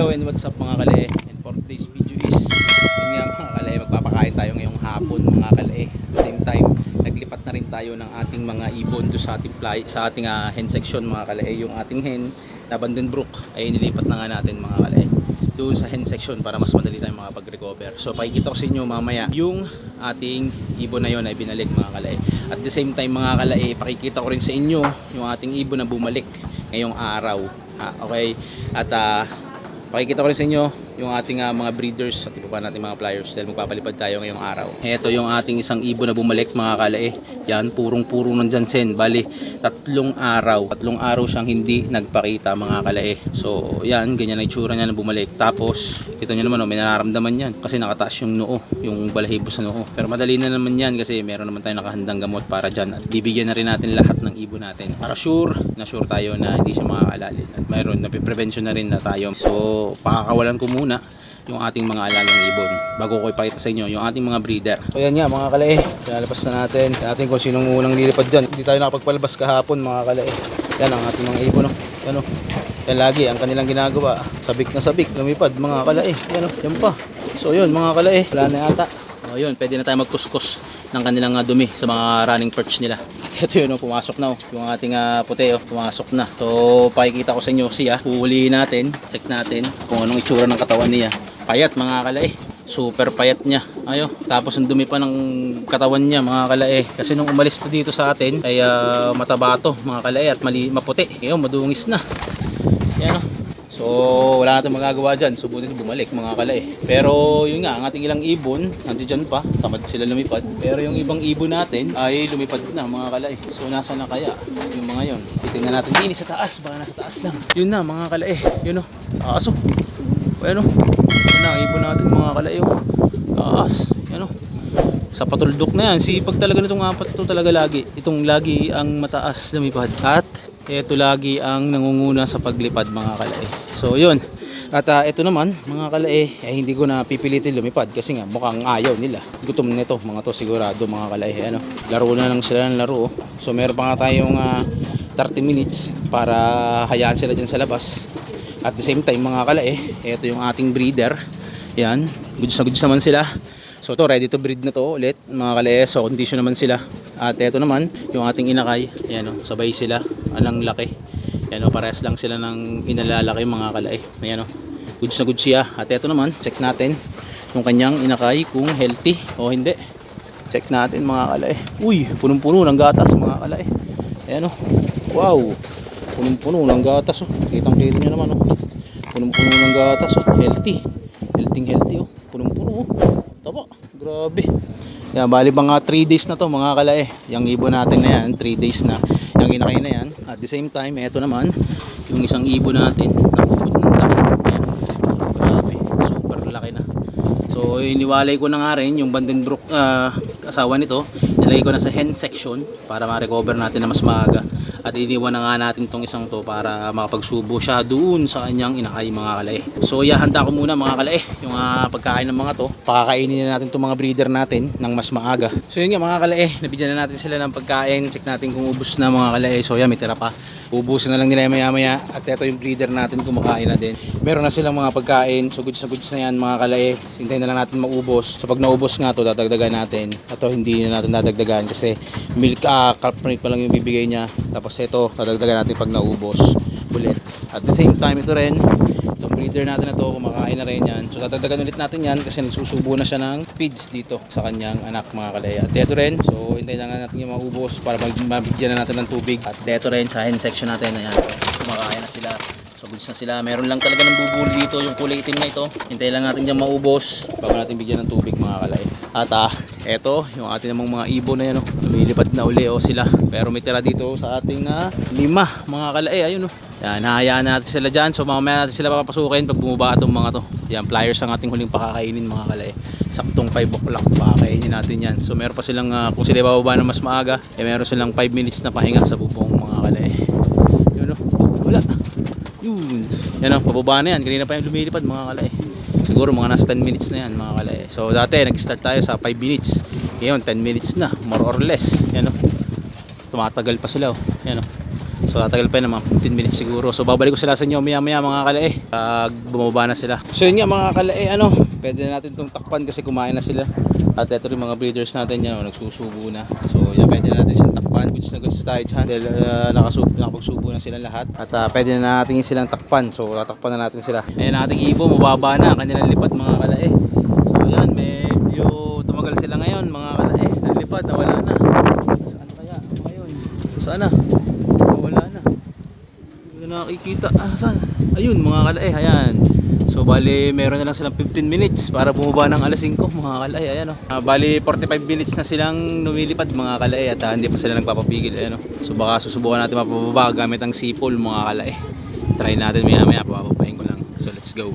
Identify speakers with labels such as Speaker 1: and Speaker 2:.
Speaker 1: Hello and what's up mga kalae And for today's video is Yun nga mga kalae Magpapakain tayo ngayong hapon mga the same time Naglipat na rin tayo ng ating mga ibon doon sa ating fly, sa ating ah, hen section mga kalae Yung ating hen na Vandenbroek ay nilipat na nga natin mga kalae doon sa hen section para mas madali tayong makapag-recover. So pakikita ko sa inyo mamaya yung ating ibon na yon ay binalik mga kalae. At the same time mga kalae, pakikita ko rin sa inyo yung ating ibon na bumalik ngayong araw. Ha, okay? At ah, pakikita ko rin sa inyo yung ating ah, mga breeders at iba pa natin mga flyers dahil magpapalipad tayo ngayong araw. Ito yung ating isang ibon na bumalik mga kalae. Yan, purong-puro ng Jansen. Bali, tatlong araw. Tatlong araw siyang hindi nagpakita mga kalae. So, yan, ganyan na itsura niya na bumalik. Tapos, kita nyo naman, oh, may nararamdaman yan. Kasi nakataas yung noo, yung balahibo sa noo. Pero madali na naman yan kasi meron naman tayong nakahandang gamot para dyan. At bibigyan na rin natin lahat ng ibon natin. Para sure, na sure tayo na hindi siya makakalalin. At mayroon, napiprevention na rin na tayo. So, pakakawalan ko muna yung ating mga alagang ibon bago ko ipakita sa inyo yung ating mga breeder. So yan nga mga kalae, lalabas na natin. Natin kung sinong unang lilipad dyan. Hindi tayo nakapagpalabas kahapon mga kalae. Yan ang ating mga ibon. Oh. Yan oh. Yan lagi ang kanilang ginagawa. Sabik na sabik, lumipad mga kalae. Yan oh, yan pa. So yun mga kalae, wala na yata. O yun, pwede na tayo magkuskus ng kanilang ah, dumi sa mga running perch nila. At ito yun, oh, pumasok na oh. yung ating uh, puti, oh, pumasok na. So, pakikita ko sa inyo siya. Huhulihin natin, check natin kung anong itsura ng katawan niya. Payat mga kalae. Super payat niya. Ayo, tapos ang dumi pa ng katawan niya mga kalae. Kasi nung umalis to dito sa atin, ay ah, mataba to mga kalae at mali, maputi. Ngayon, madungis na. Yan oh. So, wala natin magagawa dyan. Subutin bumalik mga kalay. Pero, yun nga, ang ating ilang ibon, nandiyan pa, tamad sila lumipad. Pero yung ibang ibon natin ay lumipad na mga kalay. So, nasa na kaya yung mga yon? Titingnan natin. Hindi, sa taas. Baka nasa taas lang. Yun na mga kalay. Yun o. Taas o. Ayan o. Yun na, ibon natin mga kalay o. Taas. Yan o. Sa patuldok na yan. Sipag talaga nitong apat ito talaga lagi. Itong lagi ang mataas lumipad. At ito lagi ang nangunguna sa paglipad mga kalae. So yun. At ah, ito naman mga kalae ay hindi ko na pipilitin lumipad kasi nga mukhang ayaw nila. Gutom nito mga to sigurado mga kalae. Ano, laro na lang sila ng laro. oh. So meron pa nga tayong ah, 30 minutes para hayaan sila dyan sa labas. At the same time mga kalae, ito yung ating breeder. Yan, goods na goods naman sila. So to ready to breed na to ulit mga kalae. So condition naman sila. At ito naman yung ating inakay. Ayan o, sabay sila. Anong laki. Ayan o, parehas lang sila ng inalalaki mga kalae. Ayan o, goods na goods siya. At ito naman, check natin yung kanyang inakay kung healthy o hindi. Check natin mga kalae. Uy, punong-puno ng gatas mga kalae. Ayan o, wow. Punong-puno ng gatas o. Kitang-kita nyo naman o. Punong-puno ng gatas o. Healthy. Healthy healthy o. Punong-puno o. Taba, grabe. Yan, bali mga 3 days na to mga kalae. Yung ibon natin na yan, 3 days na. Yung inakay na yan. At the same time, ito naman, yung isang ibon natin, nakubod ng laki. Ayan. Grabe, super laki na. So, iniwalay ko na nga rin yung Vandenbroek ah, asawa nito. Nilagay ko na sa hen section para ma-recover natin na mas maaga. At iniwan na nga natin tong isang to para makapagsubo siya doon sa kanyang inakay mga kalae. So, ihahanda ko muna mga kalae yung ah, pagkain ng mga to. Pakakainin na natin itong mga breeder natin ng mas maaga. So, yun nga mga kalae, nabigyan na natin sila ng pagkain. Check natin kung ubos na mga kalae. So, yan, may tira pa. Ubusin na lang nila maya maya at ito yung breeder natin kumakain na din. Meron na silang mga pagkain, so goods na goods na yan mga kalae. Hintayin na lang natin maubos. So pag naubos nga to, dadagdagan natin. Ito hindi na natin dadagdagan kasi milk ah, calf pa lang yung bibigay niya. Tapos ito, dadagdagan natin pag naubos ulit. At the same time ito rin, itong breeder natin na to, kumakain na rin yan. So dadagdagan ulit natin yan kasi nagsusubo na siya ng feeds dito sa kanyang anak mga kalaya. At ito rin, so hintayin na natin yung maubos para mag mabigyan na natin ng tubig. At ito rin sa hen section natin, ayan, kumakain na sila. So goods na sila. Meron lang talaga ng bubul dito, yung kulay itim na ito. Hintayin lang natin dyan maubos bago natin bigyan ng tubig mga kalay. At ah, eto, yung ating namang mga ibon na yan, oh. lumilipad na uli oh, sila. Pero may tira dito sa ating ah, lima mga kalay. Ayun oh. Yan, hahayaan natin sila dyan. So mamaya natin sila papapasukin pag bumaba itong mga to. Yan, flyers ang ating huling pakakainin mga kalay. Saktong 5 o'clock pakakainin natin yan. So meron pa silang, ah, kung sila bababa na mas maaga, eh, meron silang 5 minutes na pahinga sa bubong mga kalay. Yun oh, wala. Yun. Yan o, pababa na yan. Kanina pa yung lumilipad mga kalay. Siguro mga nasa 10 minutes na yan mga kalay. So dati nag-start tayo sa 5 minutes. Ngayon 10 minutes na, more or less. Yan o. Tumatagal pa sila o. Yan o. So tatagal pa ng mga 15 minutes siguro. So babalik ko sila sa inyo maya maya mga kalae. Pag bumaba na sila. So yun nga mga kalae ano. Pwede na natin itong takpan kasi kumain na sila. At ito rin mga breeders natin yan. oh, Nagsusubo na. So yan pwede na natin silang takpan. Goods na goods tayo dyan. Dahil uh, nakasubo, nakapagsubo na sila lahat. At uh, pwede na natin silang takpan. So tatakpan na natin sila. Ayan ating ibo. Mababa na. Kanilang lipat mga kalae. So yan medyo tumagal sila ngayon mga kalae. Naglipad. Nawala na. Saan kaya? Ngayon. Saan na? Wala na. Hindi nakikita. Ah, saan? Ayun, mga kalae. Ayan. So, bali, meron na lang silang 15 minutes para bumaba ng alas 5, mga kalae. Ayan, oh. Ah, bali, 45 minutes na silang lumilipad, mga kalae. At ah, hindi pa sila nagpapapigil. Ayan, oh. So, baka susubukan natin mapababa gamit ang sipol, mga kalae. Try natin maya-maya. Papapahin ko lang. So, let's go.